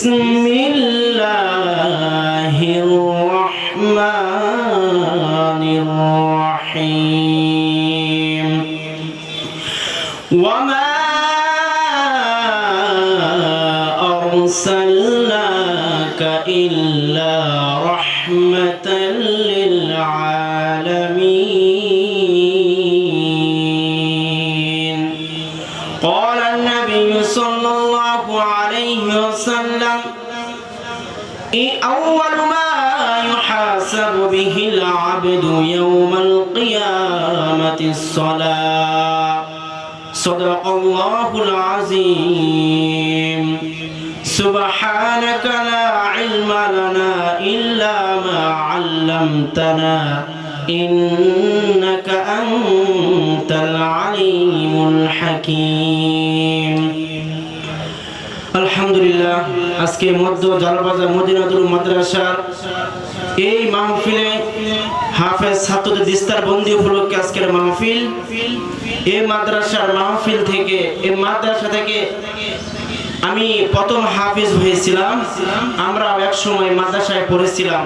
بسم العبد يوم القيامة الصلاة صدق الله العظيم سبحانك لا علم لنا إلا ما علمتنا إنك أنت العليم الحكيم আলহামদুলিল্লাহ আজকে মধ্য জালবাজার মদিনাতুল মাদ্রাসার এই মাহফিলে হাফেজ ছাত্রদের দিস্তার বন্দি উপলক্ষে আজকের মাহফিল। এই মাদ্রাসার মাহফিল থেকে এ মাদ্রাসা থেকে আমি প্রথম হাফিজ হয়েছিলাম, আমরা এক সময় মাদ্রাসায় পড়েছিলাম।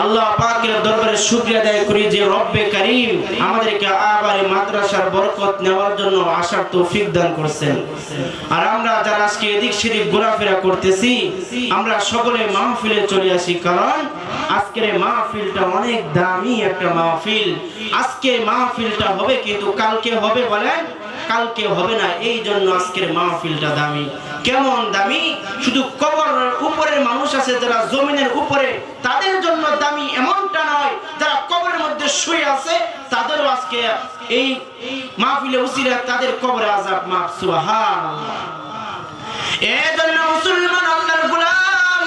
আল্লাহ পাকের দরবারে শুকরিয়া আদায় করি যে রব্বে করিম আমাদেরকে আবার মাদ্রাসার বরকত নেওয়ার জন্য আসার তৌফিক দান করছেন। আর আমরা যারা আজকে এদিক সেদিক ঘোরাফেরা করতেছি, আমরা সকলে মাহফিলে চলে আসি, কারণ আজকের মাহফিলটা অনেক দামি একটা মাহফিল। আজকে মাহফিলটা হবে কিন্তু কালকে হবে বলেন কালকে হবে না, এই জন্য আজকের মাহফিলটা দামি। কেমন দামি? শুধু কবর উপরের মানুষ আছে, যারা জমিনের উপরে, তাদের জন্য দামি এমনটা নয়, যারা কবরের মধ্যে শুয়ে আছে, তাদেরও আজকে এই মাহফিলে উসিলা তাদের কবরে আজাব মাফ, সুবহানাল্লাহ। এই জন্য মুসলমান, আল্লাহর গোলাম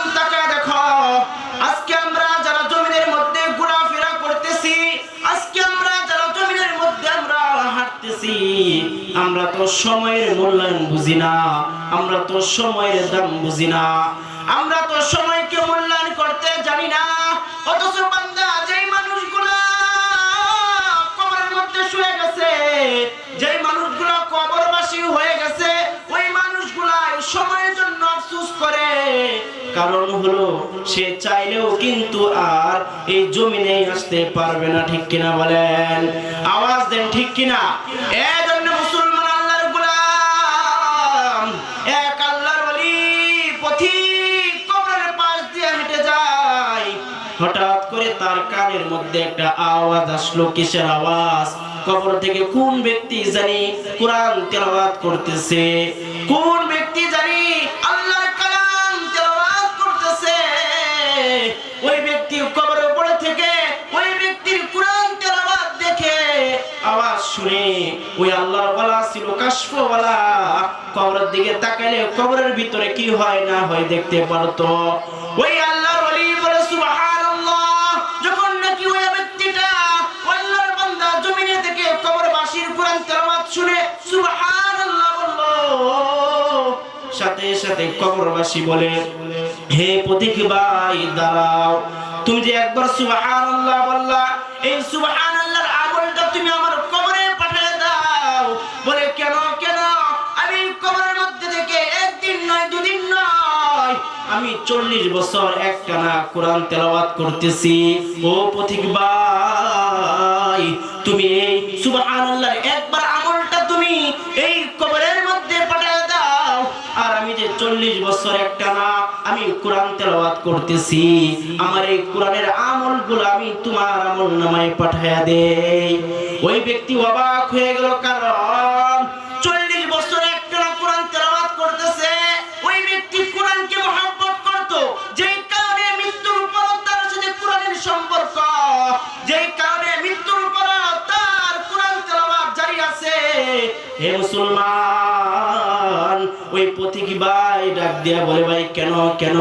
হাঁটতেছি আমরা তো সময়ের মূল্যায়ন বুঝি না, আমরা তো সময়ের দাম বুঝি না। আমরা তো সময়কে মূল্যায়ন করতে জানি না, অথচ বান্দা, যেই মানুষগুলা কবরের মধ্যে শুয়ে গেছে কারণ হলো, সে চাইলেও কিন্তু আর এই জমিনে আসতে পারবে না, ঠিক কিনা বলেন? আওয়াজ দেন, ঠিক কিনা? হঠাৎ করে তার কানের মধ্যে একটা আওয়াজ আসলো, কিসের আওয়াজ? কবর থেকে কোন ব্যক্তি জানি কোরআন তেলাওয়াত করতেছে? কোন শুনে ওই আল্লাহর ওয়ালা ছিল কাশফওয়ালা। কবরের দিকে তাকালে কবরের ভিতরে কি হয় না হয় দেখতে পারতো। ওই আল্লাহর ওলি বলে, সুবহানাল্লাহ। যখন নাকি ওই ব্যক্তিটা আল্লাহর বান্দা জমিনে থেকে কবরবাসীর কোরআন তেলাওয়াত শুনে সুবহানাল্লাহ বলল, সাথে সাথে কবরবাসী বলে, হে পথিক ভাই, দাঁড়াও। তুমি যে একবার সুবহানাল্লাহ বললা, এই সুবহানাল্লাহর চল্লিশ বছর একটানা কোরআন তেলাওয়াত করতেছি। ও পথিক ভাই, তুমি এই সুবহানাল্লাহর একবার আমলটা তুমি এই কবরের মধ্যে পাঠিয়ে দাও। আর আমি যে চল্লিশ বছর একটা না আমি কোরআন তেলাওয়াত করতেছি, আমার এই কোরআনের আমলগুলো আমি তোমার আমল নামায় পাঠাইয়া দেই। ওই ব্যক্তি অবাক হয়ে গেল, কারণ মুসলমান। ওই পথিক ভাই ডাক দিয়া বলে, ভাই, কেন কেন?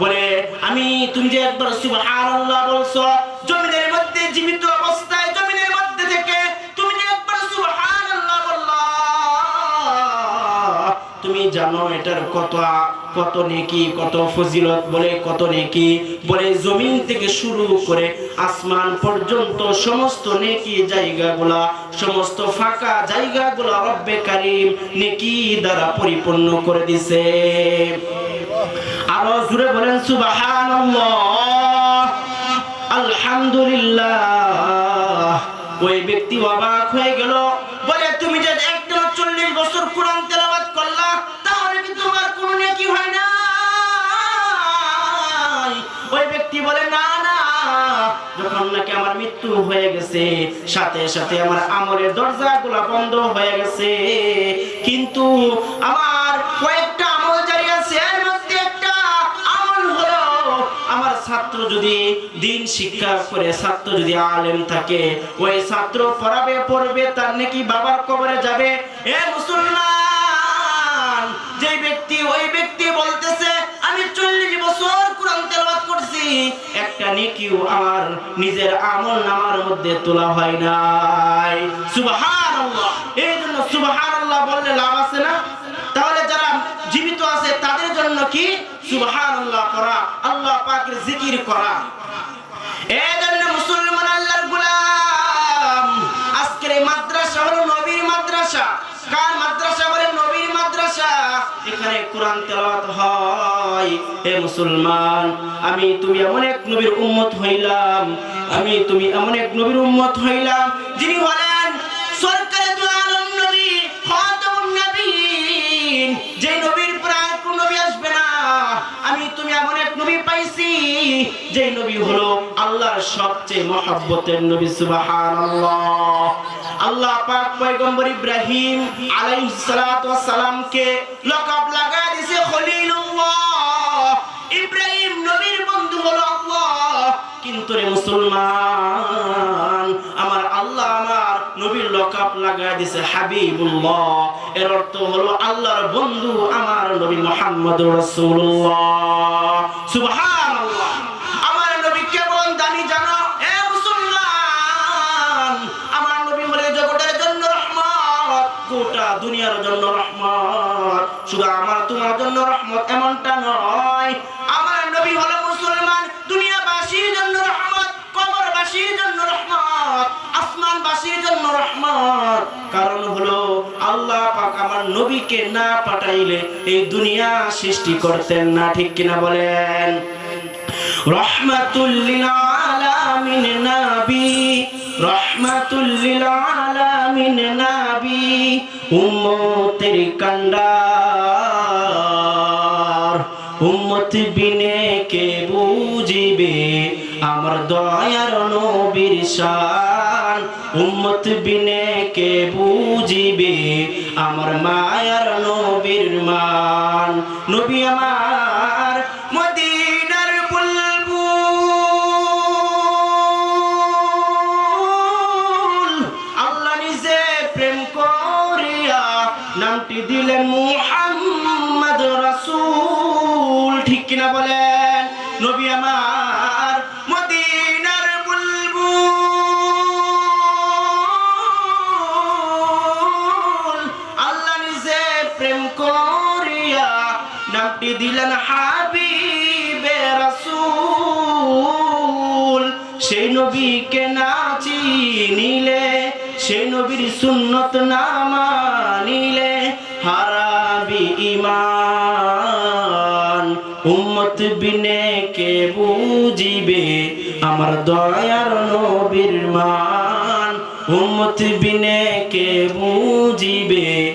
বলে, আমি তুমি যে একবার সুবহানাল্লাহ বলছো, জমিনের মধ্যে জীবিত অবস্থায়, জমিনের মধ্যে থেকে তুমি যে একবার সুবহানাল্লাহ বললা, তুমি জানো এটার কত কত নেকি, কত ফজিলত বলে, কত নেকি বলে জমিন থেকে শুরু করে আসমান পর্যন্ত সমস্ত নেকি জায়গাগুলা, সমস্ত ফাঁকা জায়গাগুলা রব্বে কারিম নেকি দ্বারা পরিপূর্ণ করে দিছে। আরও জুড়ে বলেন, সুবহানাল্লাহ। আলহামদুলিল্লাহ। ওই ব্যক্তি অবাক হয়ে গেল। ব্যক্তি বলে, না না। যখন নাকি আমার মৃত্যু হয়ে গেছে, সাথে সাথে আমার আমলের দরজাগুলো বন্ধ হয়ে গেছে। কিন্তু আমার কয়েকটা আমল জারি আছে, এর মধ্যে একটা আমল হলো, আমার ছাত্র যদি দিন শিক্ষা করে, ছাত্র যদি আলেম থাকে, ওই ছাত্র পড়াবে, পড়বে, তার নাকি বাবার কবরে যাবে। এ মুসলমান যে ব্যক্তি ওই ব্যক্তি বলতেছে, আমি চল্লিশ বছর কোরআন তেলাওয়াত একটা নেকিও আমার নিজের আমল নামার মধ্যে তোলা হয় নাই। সুবহানাল্লাহ। এই জন্য সুবহানাল্লাহ বললে লাভ আছে না? তাহলে যারা জীবিত আছে, তাদের জন্য কি? সুবহানাল্লাহ করা, আল্লাহ পাকের জিকির করা। এই জন্য মুসলমান আল্লাহর গোলাম, আজকের মাদ্রাসা হলো নবীর মাদ্রাসা। কার মাদ্রাসা? কোরআন তেলাওয়াত হয়। হে মুসলমান, আমি তুমি এমন এক নবীর উম্মত হইলাম, আমি তুমি এমন এক নবীর উম্মত হইলাম, যিনি হলেন দু আলম নবী যে নবীর পর আর কোন নবী আসবে না। আমি তুমি এমন এক নবী পাইছি যে নবী হলো আল্লাহর সবচেয়ে মহব্বতের নবী, সুবহানাল্লাহ। আল্লাহ পাক পয়গম্বর ইব্রাহিম আলাইহিস সালাতু ওয়াস সালামকে লকব লাগা দিয়েছে খলিলুল্লাহ। ইব্রাহিম নবীর বন্ধু হলো আল্লাহ। কিন্তু রে মুসলমান, আমার আল্লাহ আমার নবীর লকাপ লাগায় দিছে হাবিবুল্লাহ। এর অর্থ হলো আল্লাহর বন্ধু আমার নবী মুহাম্মদ রাসূলুল্লাহ। সুবহানাল্লাহ দুনিয়ার জন্য রহমত। শুধু আমার তোমার জন্য রহমত এমনটা নয়। আমার নবী হলো মুসলমান, দুনিয়াবাসীর জন্য রহমত, কবরবাসীর জন্য রহমত, আসমানবাসীর জন্য রহমত। কারণ হলো, আল্লাহ পাক আমার নবীকে না পাঠাইলে এই দুনিয়া সৃষ্টি করতেন না, ঠিক কিনা বলেন? রহমাতুল্লিল আলামিন নবী। রহমাতুল্লিল আলামিন নবী, উম্মতের কান্ডার। উম্মত বিনে কে বুঝিবে? আমার দয়ার নবীর শান। উম্মত বিনে কে বুঝিবে? আমার মায়ার নবীর মান। নবী আমার দিলেন হাবিবে রাসূল। সেই নবীকে না চিনিলে, সেই নবীর সুন্নত না মানিলে হারাবি ইমান উম্মত বিনে কে বুঝিবে আমার দয়ার নবীর মান? উম্মত বিনে কে বুঝিবে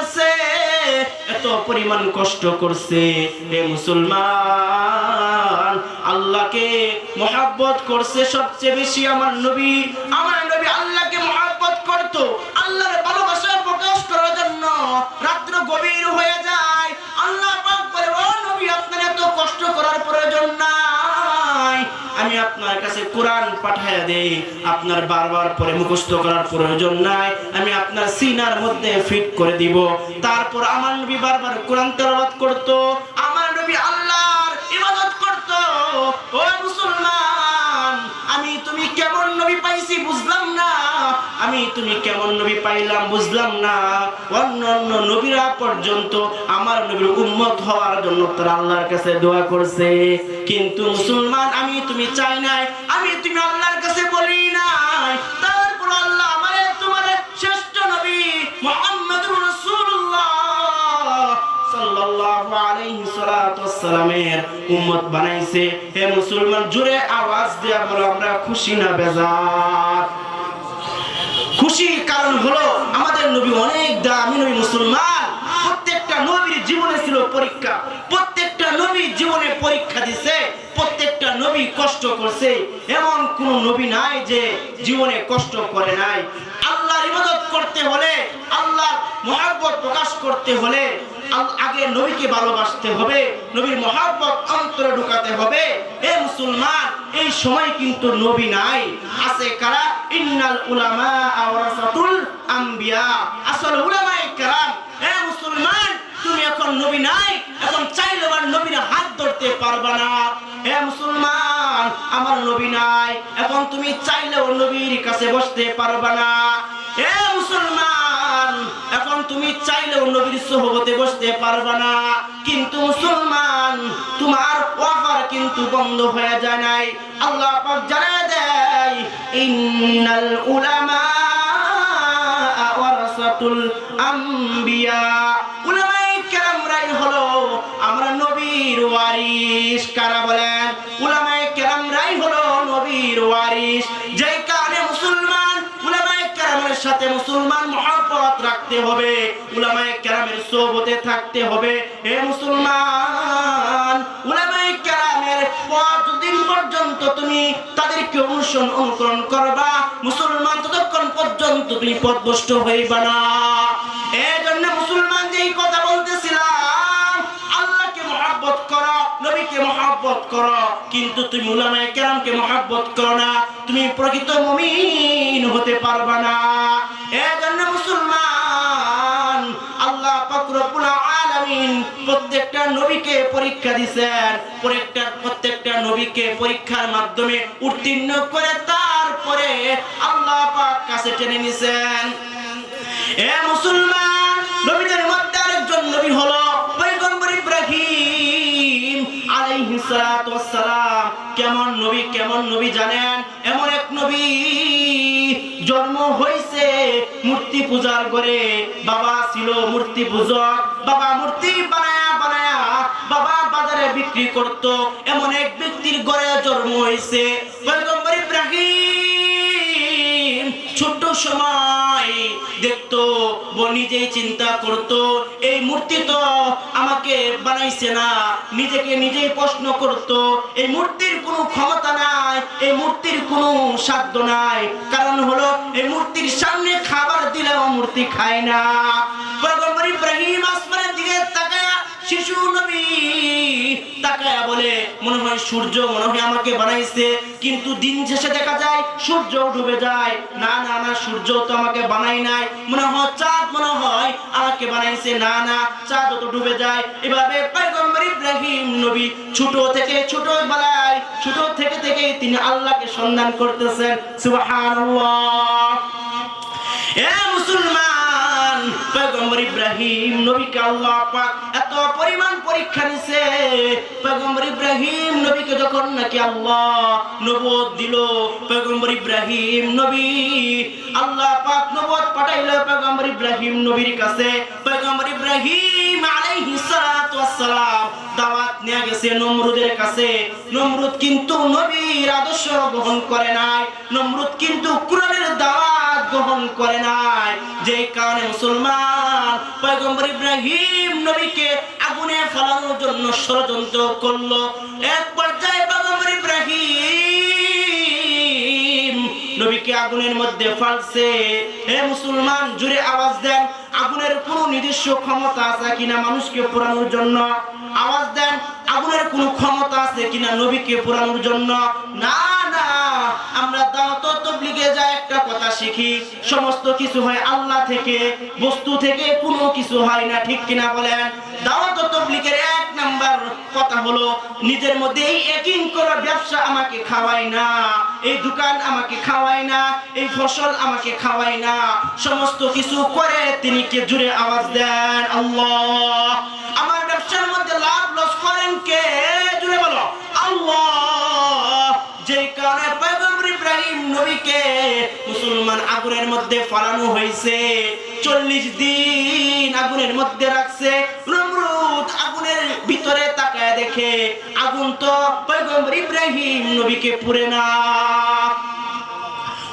করছে, এত পরিমাণ কষ্ট করছে। হে মুসলমান, আল্লাহকে মোহাব্বত করছে সবচেয়ে বেশি আমার নবী, আমার আপনার কাছে কোরআন পাঠাইয়া দেই। আপনার বারবার পরে মুখস্থ করার প্রয়োজন নাই। আমি আপনার সিনার মধ্যে ফিট করে দিব। তারপর আমার নবী বারবার কোরআন তেলাওয়াত করত। আমার নবী আল্লাহর ইবাদত করত। ও মুসলমান, আমি তুমি কেমন নবী আমি তুমি কেমন নবী পাইলাম বুঝলাম না। অন্য অন্য নবীরা পর্যন্ত আমার নবীর উম্মত হওয়ার জন্য তারা আল্লাহর কাছে দোয়া করছে। কিন্তু মুসলমান, আমি তুমি চাই নাই, আমি তুমি আল্লাহর কাছে বলি নাই। তারপর আল্লাহ আমারে শ্রেষ্ঠ নবী বানাইছে। হে মুসলমান, জোরে আওয়াজ বলো, আমরা খুশি না বেজার? খুশির কারণ হলো আমাদের নবী অনেক দামি নবী, মুসলমান। প্রত্যেকটা নবীর জীবনে ছিল পরীক্ষা। প্রত্যেকটা নবী জীবনে পরীক্ষা দিছে। প্রত্যেকটা নবী কষ্ট করছে। এমন কোন নবী নাই যে জীবনে কষ্ট করে নাই। আল্লাহর ইবাদত করতে হলে আল্লাহর মহাব্বত প্রকাশ করতে হলে আগে নবীকে ভালোবাসতে হবে, নবীর মহাব্বত অন্তরে ঢুকাতে হবে। এ মুসলমান, এই সময় কিন্তু নবী নাই। আছে কারা? ইন্নাল উলামা আওরাসাতুল আম্বিয়া। আসল উলামায়ে কেরাম। এ মুসলমান, তুমি এখন নবী নাই, এখন চাইলে আর নবীর হাত ধরতে পারবা না। হে মুসলমান, আমার নবী নাই, এখন তুমি চাইলেও নবীর কাছে বসতে পারবা না। তুমি চাইলেও নবীর সোহবতে বসতে পারবা না। কিন্তু মুসলমান, তোমার ওয়াফার কিন্তু বন্ধ হয়ে যায় নাই। আল্লাহ পাক জানায় দেয়, ইন্নাল উলামা ওয়ারাসাতুল কেরামরাই হলো আমরা নবীর ওয়ারিস কারা বলেন? উলামায়ে কেরামরাই হলো নবীর ওয়ারিস সাথে মুসলমান মহাপরাত রাখতে হবে, উলামায়ে কেরামের সোহবতে থাকতে হবে। হে মুসলমান, উলামায়ে কেরামের দিন পর্যন্ত তুমি তাদেরকে অনুসরণ অনুকরণ করবা, মুসলমান ততক্ষণ পর্যন্ত তুমি পদভষ্ট হইবা না। এজন্য জন্য মুসলমান যেই কথা মহাব্বত করো, কিন্তু তুমি উলামায়ে কেরামকে মহাব্বত করো না। তুমি প্রকৃত মুমিন হতে পারবা না। এই জন্য মুসলমান, আল্লাহ পাক রব্বুল আলামিন প্রত্যেকটা নবীকে পরীক্ষা দিবেন প্রত্যেকটা প্রত্যেকটা নবীকে পরীক্ষার মাধ্যমে উত্তীর্ণ করে তারপরে আল্লাহ পাক কাছে টেনে নিছেন। এ মুসলমান, নবীদের মধ্যে আরেকজন নবী হলো সালাম কেমন নবী কেমন নবী জানেন? এমন এক নবী জন্ম মূর্তি পূজার বাবা ছিল মূর্তি পূজক, বাবা মূর্তি বানায়া বানায়া বাবা বাজারে বিক্রি করত। এমন এক ব্যক্তির ঘরে জন্ম হইছে সময় দেখতো নিজেই চিন্তা করতো, এই মূর্তি তো আমাকে বানাইছে না, নিজেকে নিজেই প্রশ্ন করতো, এই মূর্তির কোনো ক্ষমতা নাই, এই মূর্তির কোনো সাধ্য নাই, কারণ হলো এই মূর্তির সামনে খাবার দিলেও মূর্তি খায় না। ইব্রাহিম আসমানের দিকে তাকায়া শিশু নবী তাকায়া বলে, মনে হয় সূর্য, মনে হয় আমাকে বানাইছে। কিন্তু দিন শেষে দেখা যায়, সূর্য ডুবে যায়। না না না, সূর্য তো আমাকে বানাই নাই। মনে হয় চাঁদ, মনে হয় আমাকে বানাইছে। না না চাঁদ তো ডুবে যায়। এভাবে পয়গম্বর ইব্রাহিম নবী ছোট থেকে ছোট বেলায়, ছোট থেকে থেকে তিনি আল্লাহকে সন্ধান করতেছেন। সুবহানাল্লাহ। এ মুসলমান পয়গম্বর ইব্রাহিম, নবীকে আল্লাহ পাক এত পরিমাণ পরীক্ষা নিছে। পয়গম্বর ইব্রাহিম নবীকে যখন নাকি আল্লাহ নবুয়ত দিল পয়গম্বর ইব্রাহিম নবী আল্লাহ পাক নবুয়ত পাঠাইলো পয়গম্বর ইব্রাহিম নবীর কাছে। পয়গম্বর ইব্রাহিম আলাইহিস সালাতু ওয়াস সালাম দাওয়াত নিয়ে গেছে নমরুদের কাছে। নমরুদ কিন্তু নবীর আদর্শ গ্রহণ করে নাই। নমরুদ কিন্তু কোরআনের দাওয়াত গ্রহণ করে নাই। যে কারণে মুসলমান পয়গম্বর ইব্রাহিম নবীকে আগুনে ফেলানোর জন্য ষড়যন্ত্র করল। এক পর্যায়ে আগুনের মধ্যে ফালছে। হে মুসলমান জুড়ে আওয়াজ দেন। আগুনের কোনো নিজস্ব ক্ষমতা আছে কিনা মানুষকে পোড়ানোর জন্য? আওয়াজ দেন, আগুনের কোনো ক্ষমতা আছে কিনা নবীকে পোড়ানোর জন্য? না না, আমরা দাওয়াত তবলিগে যায় একটা কথা শিখি, সমস্ত কিছু হয় আল্লাহ থেকে, বস্তু থেকে কোনো কিছু হয় না, ঠিক কিনা বলেন? দাওয়াত তবলিগের এক নাম্বার কথা হলো, নিজের মধ্যে এই একিং করা ব্যবসা আমাকে খাওয়ায় না, এই দোকান আমাকে খাওয়ায় না, এই ফসল আমাকে খাওয়ায় না, সমস্ত কিছু করে তিনি কে জুড়ে আওয়াজ দেন আল্লাহ। আমার ব্যবসার মধ্যে লাভ লস করেন কে? নবীকে মুসলমান আগুনের মধ্যে ফালানো হয়েছে। চল্লিশ দিন আগুনের মধ্যে রাখছে। নমরুদ আগুনের ভিতরে তাকায় দেখে, আগুন তো পয়গম্বর ইব্রাহিম নবীকে পুরে না।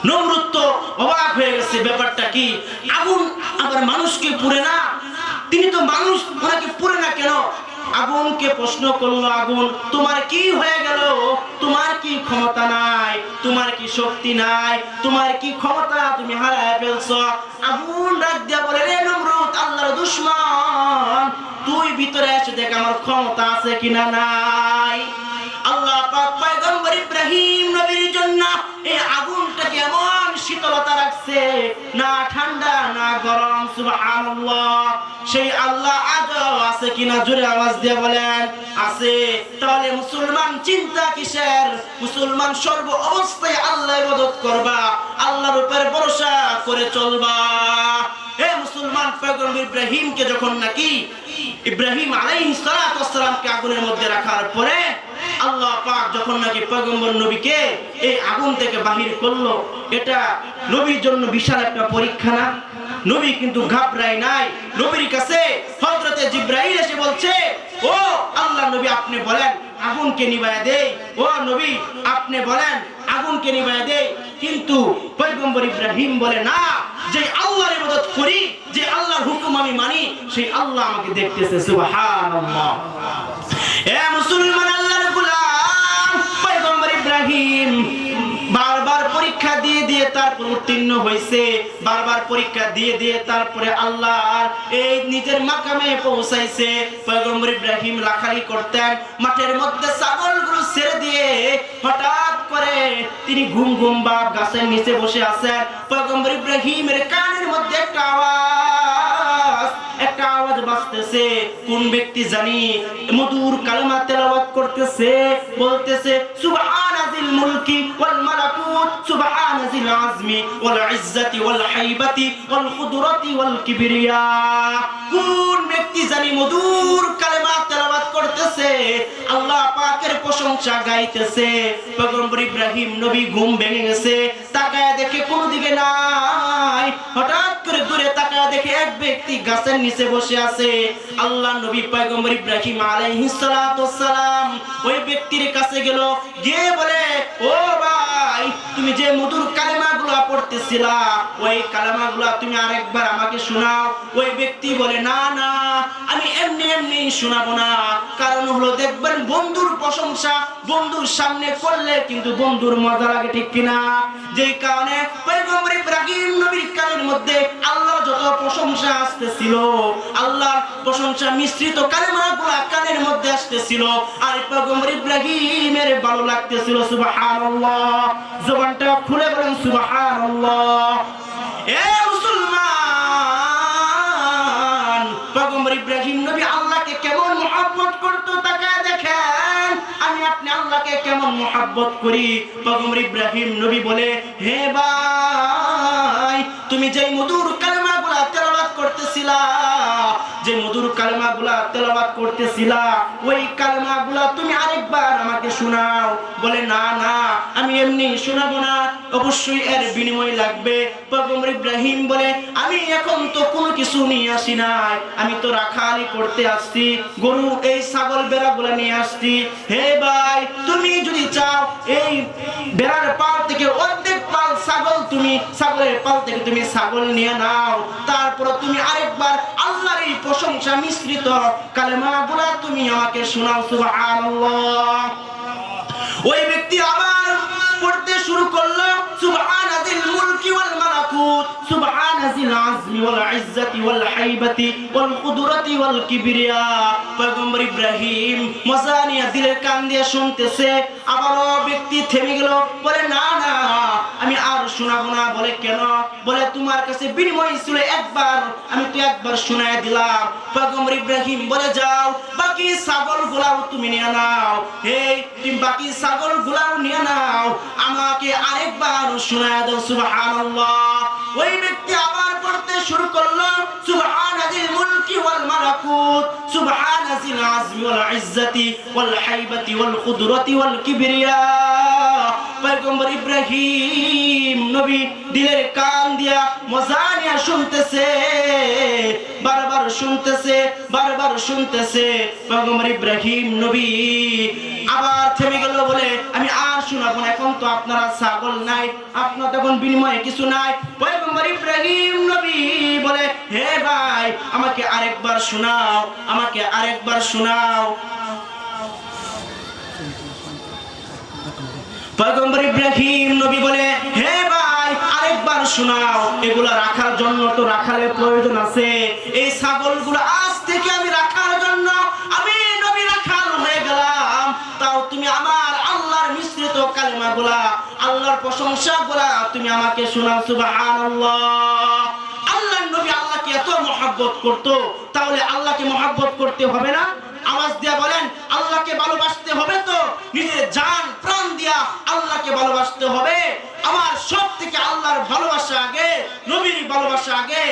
নমরুদ তো অবাক হয়ে গেছে, ব্যাপারটা কি? আগুন আবার মানুষকে পুরে না? তিনি তো মানুষ, ওনাকে পুরে না কেন? আগুনকে প্রশ্ন করল আগুন, তোমার কি হয়ে গেল? তোমার কি ক্ষমতা নাই? তোমার কি শক্তি নাই? তোমার কি ক্ষমতা তুমি হারায় ফেলছো? আগুন ডাক দিয়া বলে, রে নমরুদ, আল্লাহর দুশ্মন, তুই ভিতরে এসে দেখ আমার ক্ষমতা আছে কিনা নাই? আল্লাহ পাক পয়গম্বর ইব্রাহিম নবীর জন্য এই আগুনটাকে এমন শীতলতা রাখছে, না ঠান্ডা, না গরম সেই আল্লাহ আজও আছে কিনা জোরে আওয়াজ দিয়ে বলেন, আছে। তাহলে মুসলমান চিন্তা কিসের? মুসলমান সর্ব অবস্থায় আল্লাহর ইবাদত করবা, আল্লাহর উপর ভরসা করে চলবা। হে মুসলমান পয়গম্বর ইব্রাহিমকে যখন নাকি ইব্রাহিম আলাইহিস সালাতু আগুনের মধ্যে রাখার পরে আল্লাহ পাক যখন নাকি পয়গম্বর নবীকে এই আগুন থেকে বাহির করল, এটা নবীর জন্য বিশাল একটা পরীক্ষা না? নবী কিন্তু নাই। নবীর কাছে এসে বলছে, ও আল্লাহ নবী, আপনি বলেন আগুনকে নিভায় দেই। ও নবী, আপনি বলেন আগুনকে দেই। কিন্তু পয়গম্বর ইব্রাহিম বলে, না, যে আল্লাহর ইবাদত করি, যে আল্লাহর হুকুম আমি মানি, সেই আল্লাহ আমাকে দেখতেছে, সুবহানাল্লাহ। এ মুসলমান ইব্রাহিম বারবার পরীক্ষা দিয়ে দিয়ে তারপর উত্তীর্ণ হয়েছে। বারবার পরীক্ষা দিয়ে দিয়ে তারপরে আল্লাহ এই নিজের মাকামে পৌঁছাইছে। পয়গম্বর ইব্রাহিম রাখালি করতেন। মাঠের মধ্যে ছাগলগুলো ছেড়ে দিয়ে হঠাৎ করে তিনি ঘুম ঘুম বাপ গাছের নিচে বসে আছেন। পয়গম্বর ইব্রাহিমের কানের মধ্যে একটা আওয়াজ একটা আওয়াজ বাজতেছে, কোন ব্যক্তি জানি মধুর কালেমা তেলাওয়াত করতেছে, বলতেছে, সুবহানাজিল মুলকি ওয়াল মালাকুত, সুবহানাজিল আজমি ওয়াল ইজ্জতি ওয়াল হাইবাতি ওয়াল কুদরতি ওয়াল কিবরিয়া। কোন ব্যক্তি জানি মধুর কালেমা তেলাওয়াত করতেছে, আল্লাহ পাকের প্রশংসা গাইতেছে। পয়গম্বর ইব্রাহিম নবী ঘুম ভেঙে গেছে, তাকায় দেখে কোন দিকে নাই। হঠাৎ করে দূরে তাকায় দেখে এক ব্যক্তি গাছের নিচে বসে আছে। আল্লাহ নবী পয়গম্বর ইব্রাহিম আলাইহিস সালাতু সালাম ওই ব্যক্তির কাছে গেল। গিয়ে বলে, ও ভাই, তুমি যে মধুর কালেমাগুলো পড়তেছিলা, ওই কালেমাগুলো তুমি আরেকবার আমাকে শোনাও। ওই ব্যক্তি বলে, না না, আমি এমনি এমনি শোনাবো না। কারণ হলো দেখবেন বন্ধুর প্রশংসা, বন্ধুর সামনে করলে কিন্তু বন্ধুর মজা লাগে, ঠিক কিনা? যেই কারণে পয়গম্বর ইব্রাহিম নবীর কানের মধ্যে আল্লাহর যত প্রশংসা আসতেছিল, আল্লাহর প্রশংসা মিশ্রিত কালেমাগুলা কানের মধ্যে আসতেছিল, আর পয়গম্বর ইব্রাহিমের ভালো লাগতেছিল, সুবহানাল্লাহ। জবানটা খুলে বলেন সুবহানাল্লাহ। এ মুসলমান দেখেন। আমি আপনি আল্লাহকে কেমন মহব্বত করি? পয়গম্বর ইব্রাহিম নবী বলে, হে ভাই, তুমি যেই মধুর কালেমাগুলা তেলাওয়াত করতেছ করতেছিলা যে মধুর কালেমাগুলা তেলাওয়াত করতেছিলা, ওই কালেমাগুলা তুমি আরেকবার আমাকে শোনাও। বলে, না না, আমি এমনি শোনাবো না। অবশ্যই এর বিনিময় লাগবে। পয়গম্বর ইব্রাহিম বলে, আমি এখন তো কোনো কিছু নিয়ে আসি নাই। আমি তো রাখালি করতে আসছি। গরু, এই ছাগল বেড়াগুলা নিয়ে আসছি। হে ভাই, তুমি যদি চাও, এই বেড়ার পাল থেকে অর্ধেক পাল ছাগল তুমি, ছাগলের পাল থেকে তুমি ছাগল নিয়ে নাও। তারপর তুমি আরেকবার আল্লাহর এই প্রশংসা মিশ্রিত কালেমাগুলা তুমি আমাকে শোনাও, সুবহানাল্লাহ। ওই ব্যক্তি আবার পড়তে শুরু করল ওয়াল ওয়াল ইজ্জতি ওয়াল হাইবাতি ওয়াল কুদরতি ওয়াল কিবরিয়া। পয়গম্বর ইব্রাহিম মজানিয়া দিলের কান দিয়ে শুনতেছে, আবারও ব্যক্তি থেমে গেল, বলে, না না, আমি আর শোনাবো না। বলে, কেন? বলে, তোমার কাছে বিনিময় ছিল একবার, আমি তো একবার শোনায় দিলাম। পয়গম্বর ইব্রাহিম বলে, যাও ছাগল গুলাও তুমি নিয়ে নাও। হে বাকি ছাগল গুলাও নিয়ে নাও। আমাকে আরেকবার শোনায় দাও, সুবহানাল্লাহ। ওই ব্যক্তি আবার পড়তে শুরু করল মুলকি ওয়াল মালাকুত ওয়াল ইজ্জতি ওয়াল হাইবাতি ওয়াল কুদরতি ওয়াল কিবরিয়া। পয়গম্বর ইব্রাহিম নবী দিলের কান দিয়া শুনতেছে, বারবার শুনতেছে বারবার শুনতেছে। পয়গম্বর ইব্রাহিম নবী আবার থেমে গেল বলে, আমি আর শোনাবো এখন তো আপনারা ছাগল নাই, আপনার তখন বিনিময়ে কিছু নাই। পয়গম্বর ইব্রাহিম নবী বলে, হে ভাই, আমাকে আরেকবার শোনাও, আমাকে আরেকবার শোনাও। পয়গম্বর ইব্রাহিম নবী বলে, হে ভাই, আরেকবার শোনাও, এগুলা রাখার জন্য তো রাখালের প্রয়োজন আছে। এই ছাগলগুলো আজ থেকে আমি রাখার জন্য আমি নবী রাখাল হয়ে গেলাম। তাও তুমি আমার আল্লাহর মিশ্রিত কালেমাগুলা, আল্লাহর প্রশংসা গুলা তুমি আমাকে শোনাও, সুবহানাল্লাহ। এত মহাব্বত করতো তাহলে আল্লাহকে মহাব্বত করতে হবে না? আওয়াজ দিয়া বলেন আল্লাহকে ভালোবাসতে হবে তো? নিজের জান, প্রাণ দিয়া আল্লাহকে ভালোবাসতে হবে। আমার সব থেকে আল্লাহর ভালোবাসা আগে, নবীর ভালোবাসা আগে।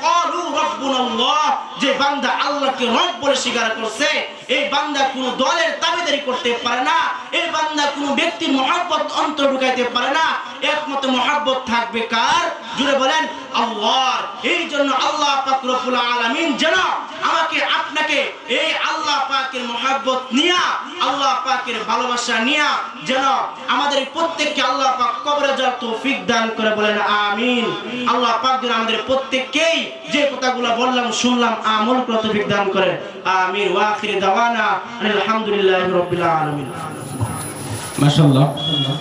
ক্বালু রাব্বুনাল্লাহ, যে বান্দা আল্লাহকে রব বলে স্বীকার করছে, এই বান্দা কোন দলের দাবিদারি করতে পারে না, এই বান্দা ব্যক্তির মহব্বত অন্তর ঢুকাইতে পারে না। একমাত্র মহব্বত থাকবে কার? জুড়ে বলেন এই জন্য আল্লাহ পাক রব্বুল আলামিন যেন আমাকে, আপনাকে, এই আল্লাহ পাকের মহব্বত নিয়া, আল্লাহ পাকের ভালোবাসা নিয়া যেন আমাদের প্রত্যেককে আল্লাহ পাক কবরে যাওয়ার তৌফিক দান করে বলেন, আমিন। আল্লাহ পাক যেন আমাদের প্রত্যেককেই যে কথাগুলো বললাম, শুনলাম, আমল করে তৌফিক দান করেন। আমিন। ওয়া আখির দাওয়ানা আলহামদুলিল্লাহি রাব্বিল আলামিন। মাশাআল্লাহ,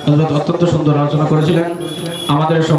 হযরত অত্যন্ত সুন্দর আলোচনা করেছিলেন। আমাদের